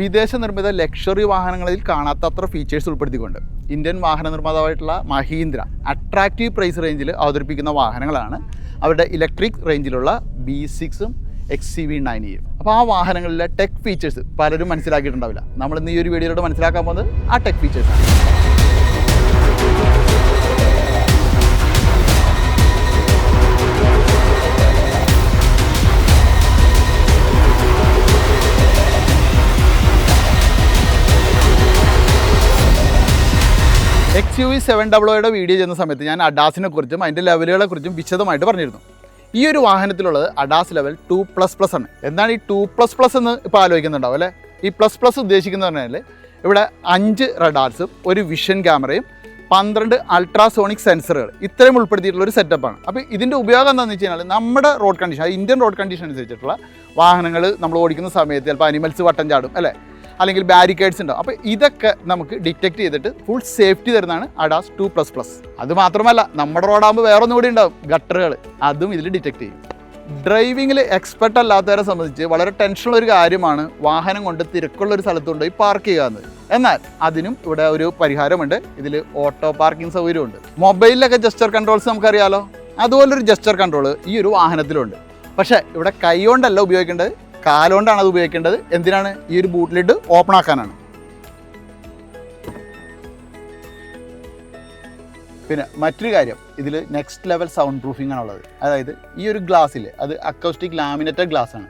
വിദേശ നിർമ്മിത ലക്ഷറി വാഹനങ്ങളിൽ കാണാത്തത്ര ഫീച്ചേഴ്സ് ഉൾപ്പെടുത്തിക്കൊണ്ട് ഇന്ത്യൻ വാഹന നിർമ്മാതാവായിട്ടുള്ള മഹീന്ദ്ര അട്രാക്റ്റീവ് പ്രൈസ് റേഞ്ചിൽ അവതരിപ്പിക്കുന്ന വാഹനങ്ങളാണ്. അവരുടെ ഇലക്ട്രിക് റേഞ്ചിലുള്ള ബി സിക്സും എക്സ് സി വി നയനിയും അപ്പോൾ ആ വാഹനങ്ങളിലെ ടെക് ഫീച്ചേഴ്സ് പലരും മനസ്സിലാക്കിയിട്ടുണ്ടാവില്ല. നമ്മൾ ഇന്ന് ഈ ഒരു വീഡിയോയിലൂടെ മനസ്സിലാക്കാൻ പോകുന്നത് ആ ടെക് ഫീച്ചേഴ്സാണ് എക്സ് യു വി സെവൻ ഡബിളോയുടെ വീഡിയോ ചെയ്യുന്ന സമയത്ത് ഞാൻ അഡാസിനെ കുറിച്ചും അതിന്റെ ലെവലുകളെ കുറിച്ചും വിശദമായിട്ട് പറഞ്ഞിരുന്നു. ഈ ഒരു വാഹനത്തിലുള്ളത് ADAS level two plus plus ആണ്. എന്താണ് ഈ ടു പ്ലസ് പ്ലസ് എന്ന് ഇപ്പോൾ ആലോചിക്കുന്നുണ്ടാവും അല്ലേ? ഈ പ്ലസ് പ്ലസ് ഉദ്ദേശിക്കുന്നത് പറഞ്ഞാൽ ഇവിടെ അഞ്ച് റഡാർസും ഒരു വിഷൻ ക്യാമറയും പന്ത്രണ്ട് അൾട്രാസോണിക് സെൻസറുകൾ ഇത്രയും ഉൾപ്പെടുത്തിയിട്ടുള്ള ഒരു സെറ്റപ്പാണ് അപ്പോൾ ഇതിന്റെ ഉപയോഗം എന്താണെന്ന് വെച്ച് കഴിഞ്ഞാൽ നമ്മുടെ road condition Indian road condition അനുസരിച്ചിട്ടുള്ള വാഹനങ്ങൾ നമ്മൾ ഓടിക്കുന്ന സമയത്ത് ചിലപ്പോൾ അനിമൽസ് വട്ടം ചാടും അല്ലേ? അല്ലെങ്കിൽ ബാരിക്കേഡ്സ് ഉണ്ടാവും. അപ്പോൾ ഇതൊക്കെ നമുക്ക് ഡിറ്റക്ട് ചെയ്തിട്ട് ഫുൾ സേഫ്റ്റി തരുന്നതാണ് അഡാസ് ടു പ്ലസ് പ്ലസ് അത് മാത്രമല്ല നമ്മുടെ റോഡാകുമ്പോൾ വേറെ കൂടി ഉണ്ടാവും ഗട്ടറുകൾ അതും ഇതിൽ ഡിറ്റക്ട് ചെയ്യും. ഡ്രൈവിങ്ങിൽ എക്സ്പെർട്ട് അല്ലാത്തവരെ സംബന്ധിച്ച് വളരെ ടെൻഷനുള്ള ഒരു കാര്യമാണ് വാഹനം കൊണ്ട് തിരക്കുള്ള ഒരു സ്ഥലത്ത് കൊണ്ടുപോയി പാർക്ക് ചെയ്യുക എന്നത്. എന്നാൽ അതിനും ഇവിടെ ഒരു പരിഹാരമുണ്ട്. ഇതിൽ ഓട്ടോ പാർക്കിംഗ് സൗകര്യമുണ്ട്. മൊബൈലിലൊക്കെ ജസ്റ്റർ കൺട്രോൾസ് നമുക്കറിയാലോ? അതുപോലൊരു ജസ്റ്റർ കൺട്രോൾ ഈ ഒരു വാഹനത്തിലുണ്ട്. പക്ഷേ ഇവിടെ കൈ കൊണ്ടല്ല ഉപയോഗിക്കേണ്ടത് കാലുകൊണ്ടാണ് അത് ഉപയോഗിക്കേണ്ടത്. എന്തിനാണ്? ഈ ഒരു ബൂട്ട് ലിഡ് ഓപ്പൺ ആക്കാനാണ്. പിന്നെ മറ്റൊരു കാര്യം ഇതിൽ നെക്സ്റ്റ് ലെവൽ സൗണ്ട് പ്രൂഫിംഗ് ആണുള്ളത് അതായത് ഈ ഒരു ഗ്ലാസ്സിൽ അത് അക്കോസ്റ്റിക് ലാമിനേറ്റഡ് ഗ്ലാസ് ആണ്.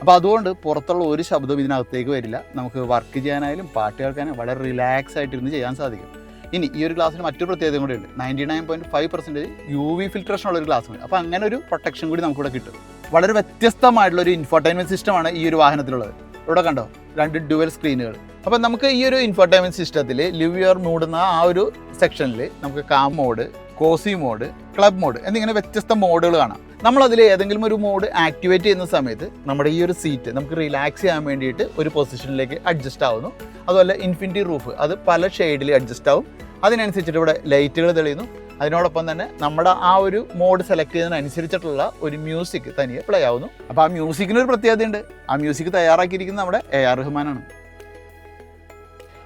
അപ്പോൾ അതുകൊണ്ട് പുറത്തുള്ള ഒരു ശബ്ദവും ഇതിനകത്തേക്ക് വരില്ല. നമുക്ക് വർക്ക് ചെയ്യാനായാലും പാട്ട് കേൾക്കാനും വളരെ റിലാക്സ് ആയിട്ടിരുന്ന് ചെയ്യാൻ സാധിക്കും. ഇനി ഈ ഒരു ഗ്ലാസ്സിന് മറ്റൊരു പ്രത്യേകത കൂടി ഉണ്ട്. Ninety nine point five percentage U V filtration ഉള്ള ഒരു ഗ്ലാസ് ഉണ്ട് അപ്പോൾ അങ്ങനെ ഒരു പ്രൊട്ടക്ഷൻ കൂടി നമുക്കിവിടെ കിട്ടും. വളരെ വ്യത്യസ്തമായിട്ടുള്ള ഒരു ഇൻഫർടൈൻമെന്റ് സിസ്റ്റമാണ് ഈ ഒരു വാഹനത്തിലുള്ളത്. ഇവിടെ കണ്ടോ? രണ്ട് ഡുവൽ സ്ക്രീനുകൾ അപ്പോൾ നമുക്ക് ഈ ഒരു ഇൻഫർടൈൻമെന്റ് സിസ്റ്റത്തിൽ ലിവ് യുവർ മൂടുന്ന ആ ഒരു സെക്ഷനിൽ നമുക്ക് calm mode cozy mode club mode എന്നിങ്ങനെ വ്യത്യസ്ത മോഡുകൾ കാണാം. നമ്മളതിൽ ഏതെങ്കിലും ഒരു മോഡ് ആക്ടിവേറ്റ് ചെയ്യുന്ന സമയത്ത് നമ്മുടെ ഈ ഒരു സീറ്റ് നമുക്ക് റിലാക്സ് ചെയ്യാൻ വേണ്ടിയിട്ട് ഒരു പൊസിഷനിലേക്ക് അഡ്ജസ്റ്റ് ആവുന്നു. അതുപോലെ ഇൻഫിനിറ്റി റൂഫ് അത് പല ഷെയ്ഡിൽ അഡ്ജസ്റ്റ് ആവും. അതിനനുസരിച്ചിട്ട് ഇവിടെ ലൈറ്റുകൾ തെളിയുന്നു. അതിനോടൊപ്പം തന്നെ നമ്മുടെ ആ ഒരു മോഡ് സെലക്ട് ചെയ്യുന്നതിനനുസരിച്ചിട്ടുള്ള ഒരു മ്യൂസിക് തനിയെ പ്ലേ ആവുന്നു. അപ്പോൾ ആ മ്യൂസിക്കിനൊരു പ്രത്യേകതയുണ്ട്. ആ മ്യൂസിക് തയ്യാറാക്കിയിരിക്കുന്നത് നമ്മുടെ എ ആർ റഹ്മാനാണ്.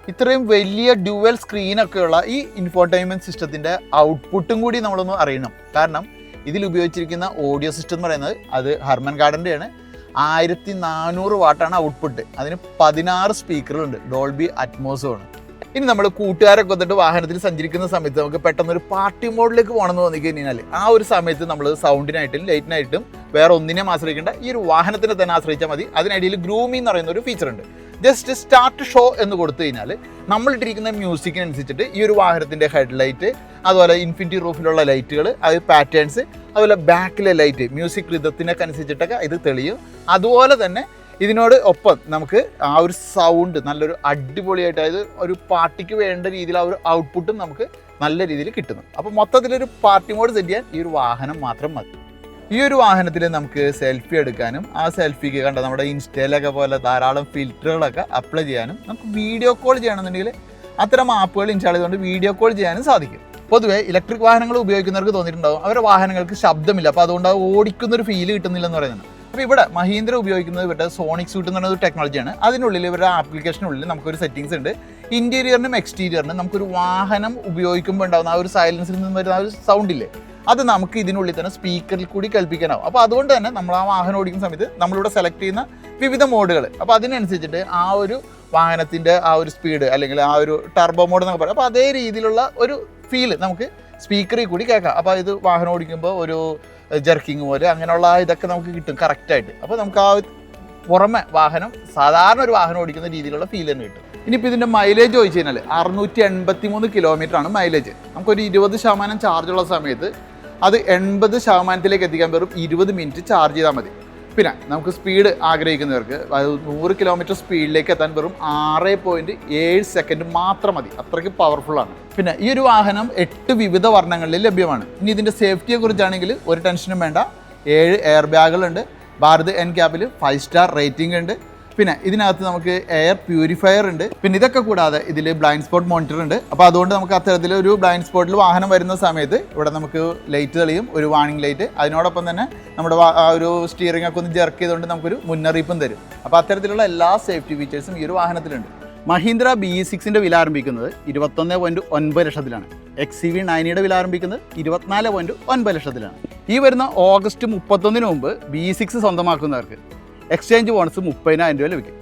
ഇത്രയും വലിയ ഡ്യുവൽ സ്ക്രീനൊക്കെയുള്ള ഈ ഇൻഫോർടൈൻമെന്റ് സിസ്റ്റത്തിന്റെ ഔട്ട്പുട്ടും കൂടി നമ്മളൊന്ന് അറിയണം. കാരണം ഇതിൽ ഉപയോഗിച്ചിരിക്കുന്ന ഓഡിയോ സിസ്റ്റം എന്ന് പറയുന്നത് അത് ഹർമൻ ഗാർഡന്റെയാണ് ആയിരത്തി നാനൂറ് വാട്ടാണ് ഔട്ട്പുട്ട് അതിന് പതിനാറ് സ്പീക്കറുകളുണ്ട് ഡോൾബി അറ്റ്മോസുമാണ് ഇനി നമ്മൾ കൂട്ടുകാരൊക്കെ വന്നിട്ട് വാഹനത്തിൽ സഞ്ചരിക്കുന്ന സമയത്ത് നമുക്ക് പെട്ടെന്ന് ഒരു പാർട്ടി മോഡിലേക്ക് പോകണമെന്ന് തോന്നി കഴിഞ്ഞാൽ ആ ഒരു സമയത്ത് നമ്മൾ സൗണ്ടിനായിട്ടും ലൈറ്റിനായിട്ടും വേറെ ഒന്നിനെയും ആശ്രയിക്കേണ്ട. ഈ ഒരു വാഹനത്തിനെ തന്നെ ആശ്രയിച്ചാൽ മതി. അതിനിടയിൽ ഗ്രൂമി എന്ന് പറയുന്ന ഒരു ഫീച്ചർ ഉണ്ട്. ജസ്റ്റ് സ്റ്റാർട്ട് ഷോ എന്ന് കൊടുത്തു കഴിഞ്ഞാൽ നമ്മളിട്ടിരിക്കുന്ന മ്യൂസിക്കിനനുസരിച്ചിട്ട് ഈ ഒരു വാഹനത്തിന്റെ ഹെഡ് ലൈറ്റ് അതുപോലെ ഇൻഫിനിറ്റി റൂഫിലുള്ള ലൈറ്റുകൾ അത് പാറ്റേൺസ് അതുപോലെ ബാക്കിലെ ലൈറ്റ് മ്യൂസിക് റിതത്തിനൊക്കെ അനുസരിച്ചിട്ടൊക്കെ ഇത് തെളിയും. അതുപോലെ തന്നെ ഇതിനോട് ഒപ്പം നമുക്ക് ആ ഒരു സൗണ്ട് നല്ലൊരു അടിപൊളിയായിട്ട് അതായത് ഒരു പാർട്ടിക്ക് വേണ്ട രീതിയിൽ ആ ഒരു ഔട്ട്പുട്ടും നമുക്ക് നല്ല രീതിയിൽ കിട്ടുന്നു. അപ്പോൾ മൊത്തത്തിലൊരു പാർട്ടി മോഡ് സെറ്റ് ചെയ്യാൻ ഈ ഒരു വാഹനം മാത്രം മതി. ഈ ഒരു വാഹനത്തിൽ നമുക്ക് സെൽഫി എടുക്കാനും ആ സെൽഫിക്ക് കണ്ട നമ്മുടെ ഇൻസ്റ്റയിലൊക്കെ പോലെ ധാരാളം ഫിൽറ്ററുകളൊക്കെ അപ്ലൈ ചെയ്യാനും നമുക്ക് വീഡിയോ കോൾ ചെയ്യണമെന്നുണ്ടെങ്കിൽ അത്തരം ആപ്പുകൾ ഇൻസ്റ്റാൾ ചെയ്തുകൊണ്ട് വീഡിയോ കോൾ ചെയ്യാനും സാധിക്കും. പൊതുവേ ഇലക്ട്രിക് വാഹനങ്ങൾ ഉപയോഗിക്കുന്നവർക്ക് തോന്നിയിട്ടുണ്ടാവും അവരുടെ വാഹനങ്ങൾക്ക് ശബ്ദമില്ല അപ്പോൾ അതുകൊണ്ട് അത് ഓടിക്കുന്ന ഒരു ഫീൽ കിട്ടുന്നില്ലെന്ന് പറയുന്നത്. അപ്പോൾ ഇവിടെ മഹീന്ദ്ര ഉപയോഗിക്കുന്നത് ഇവരുടെ സോണിക് സൂട്ട് എന്ന് പറയുന്ന ഒരു ടെക്നോളജിയാണ് അതിനുള്ളിൽ ഇവരുടെ ആപ്ലിക്കേഷനുള്ളിൽ നമുക്കൊരു സെറ്റിങ്സ് ഉണ്ട്. ഇന്റീരിയറിനും എക്സ്റ്റീരിയറിനും നമുക്കൊരു വാഹനം ഉപയോഗിക്കുമ്പോൾ ഉണ്ടാകുന്ന ആ ഒരു സൈലൻസിൽ നിന്ന് വരുന്ന ആ ഒരു സൗണ്ട് ഇല്ലേ? അത് നമുക്ക് ഇതിനുള്ളിൽ തന്നെ സ്പീക്കറിൽ കൂടി കേൾപ്പിക്കാനാവും. അപ്പോൾ അതുകൊണ്ട് തന്നെ നമ്മൾ ആ വാഹനം ഓടിക്കുന്ന സമയത്ത് നമ്മളിവിടെ സെലക്ട് ചെയ്യുന്ന വിവിധ മോഡുകൾ അപ്പോൾ അതിനനുസരിച്ചിട്ട് ആ ഒരു വാഹനത്തിന്റെ ആ ഒരു സ്പീഡ് അല്ലെങ്കിൽ ആ ഒരു ടർബോ മോഡ് എന്നൊക്കെ പറയും. അപ്പോൾ അതേ രീതിയിലുള്ള ഒരു ഫീൽ നമുക്ക് സ്പീക്കറിൽ കൂടി കേൾക്കാം. അപ്പോൾ ഇത് വാഹനം ഓടിക്കുമ്പോൾ ഒരു ജർക്കിങ് പോലെ അങ്ങനെയുള്ള ഇതൊക്കെ നമുക്ക് കിട്ടും കറക്റ്റായിട്ട്. അപ്പോൾ നമുക്ക് ആ പുറമെ വാഹനം സാധാരണ ഒരു വാഹനം ഓടിക്കുന്ന രീതിയിലുള്ള ഫീൽ തന്നെ കിട്ടും. ഇനിയിപ്പോൾ ഇതിന്റെ മൈലേജ് ചോദിച്ചു കഴിഞ്ഞാൽ അറുന്നൂറ്റി എൺപത്തി മൂന്ന് കിലോമീറ്റർ ആണ് മൈലേജ് നമുക്കൊരു ഇരുപത് ശതമാനം ചാർജുള്ള സമയത്ത് അത് എൺപത് ശതമാനത്തിലേക്ക് എത്തിക്കാൻ വെറും ഇരുപത് മിനിറ്റ് ചാർജ് ചെയ്താൽ മതി. പിന്നെ നമുക്ക് സ്പീഡ് ആഗ്രഹിക്കുന്നവർക്ക് അത് നൂറ് കിലോമീറ്റർ സ്പീഡിലേക്ക് എത്താൻ വെറും ആറ് പോയിന്റ് ഏഴ് സെക്കൻഡ് മാത്രം മതി. അത്രയ്ക്ക് പവർഫുള്ളാണ് പിന്നെ ഈ ഒരു വാഹനം എട്ട് വിവിധ വർണങ്ങളിൽ ലഭ്യമാണ്. ഇനി ഇതിന്റെ സേഫ്റ്റിയെ കുറിച്ചാണെങ്കിൽ ഒരു ടെൻഷനും വേണ്ട. ഏഴ് എയർ ബാഗുകളുണ്ട് ഭാരത് എൻ ക്യാബിൽ ഫൈവ് സ്റ്റാർ റേറ്റിംഗ് ഉണ്ട്. പിന്നെ ഇതിനകത്ത് നമുക്ക് എയർ പ്യൂരിഫയർ ഉണ്ട്. പിന്നെ ഇതൊക്കെ കൂടാതെ ഇതിൽ ബ്ലൈൻഡ് സ്പോട്ട് മോണിറ്റർ ഉണ്ട്. അപ്പോൾ അതുകൊണ്ട് നമുക്ക് അത്തരത്തിൽ ഒരു ബ്ലൈൻഡ് സ്പോട്ടിൽ വാഹനം വരുന്ന സമയത്ത് ഇവിടെ നമുക്ക് ലൈറ്റ് തെളിയും ഒരു വാണിംഗ് ലൈറ്റ് അതിനോടൊപ്പം തന്നെ നമ്മുടെ ഒരു സ്റ്റിയറിംഗ് ഒക്കെ ഒന്ന് ജെർക്ക് ചെയ്തുകൊണ്ട് നമുക്കൊരു മുന്നറിയിപ്പും തരും. അപ്പോൾ അത്തരത്തിലുള്ള എല്ലാ സേഫ്റ്റി ഫീച്ചേഴ്സും ഈ ഒരു വാഹനത്തിലുണ്ട്. മഹീന്ദ്ര ബി ഇ സിക്സിന്റെ വില ആരംഭിക്കുന്നത് ഇരുപത്തൊന്ന് പോയിന്റ് ഒൻപത് ലക്ഷത്തിലാണ്. എക്സ് സി വി നയനിയുടെ വില ആരംഭിക്കുന്നത് ഇരുപത്തിനാല് പോയിന്റ് ഒൻപത് ലക്ഷത്തിലാണ്. ഈ വരുന്ന ഓഗസ്റ്റ് മുപ്പത്തൊന്നിന് മുമ്പ് ബി സിക്സ് സ്വന്തമാക്കുന്നവർക്ക് എക്സ്ചേഞ്ച് ബോണസ് മുപ്പതിനായിരം രൂപ ലഭിക്കും.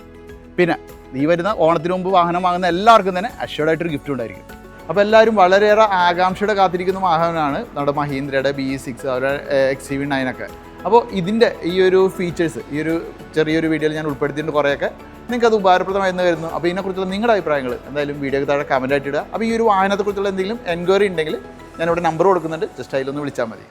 പിന്നെ ഈ വരുന്ന ഓണത്തിന് മുമ്പ് വാഹനം വാങ്ങുന്ന എല്ലാവർക്കും തന്നെ അഷ്വേഡായിട്ടൊരു ഗിഫ്റ്റ് ഉണ്ടായിരിക്കും. അപ്പോൾ എല്ലാവരും വളരെയേറെ ആകാംക്ഷയുടെ കാത്തിരിക്കുന്ന വാഹനമാണ് നമ്മുടെ മഹീന്ദ്രയുടെ ബി സിക്സ് അവരുടെ എക്സ് സി വി നയനൊക്കെ അപ്പോൾ ഇതിന്റെ ഈ ഒരു ഫീച്ചേഴ്സ് ഈ ഒരു ചെറിയൊരു വീഡിയോയിൽ ഞാൻ ഉൾപ്പെടുത്തിയിട്ടുണ്ട് കുറേയൊക്കെ. നിങ്ങൾക്ക് അത് ഉപകാരപ്രദമായെന്ന് വരുന്നു അപ്പോൾ ഇതിനെക്കുറിച്ചുള്ള നിങ്ങളുടെ അഭിപ്രായങ്ങൾ എന്തായാലും വീഡിയോയ്ക്ക് താഴെ കമന്റ് ആയിട്ട് ഇടുക. അപ്പോൾ ഈ ഒരു വാഹനത്തെക്കുറിച്ചുള്ള എന്തെങ്കിലും എൻക്വയറി ഉണ്ടെങ്കിൽ ഞാനിവിടെ നമ്പർ കൊടുക്കുന്നുണ്ട്. ജസ്റ്റ് അതിലൊന്ന് വിളിച്ചാൽ മതി.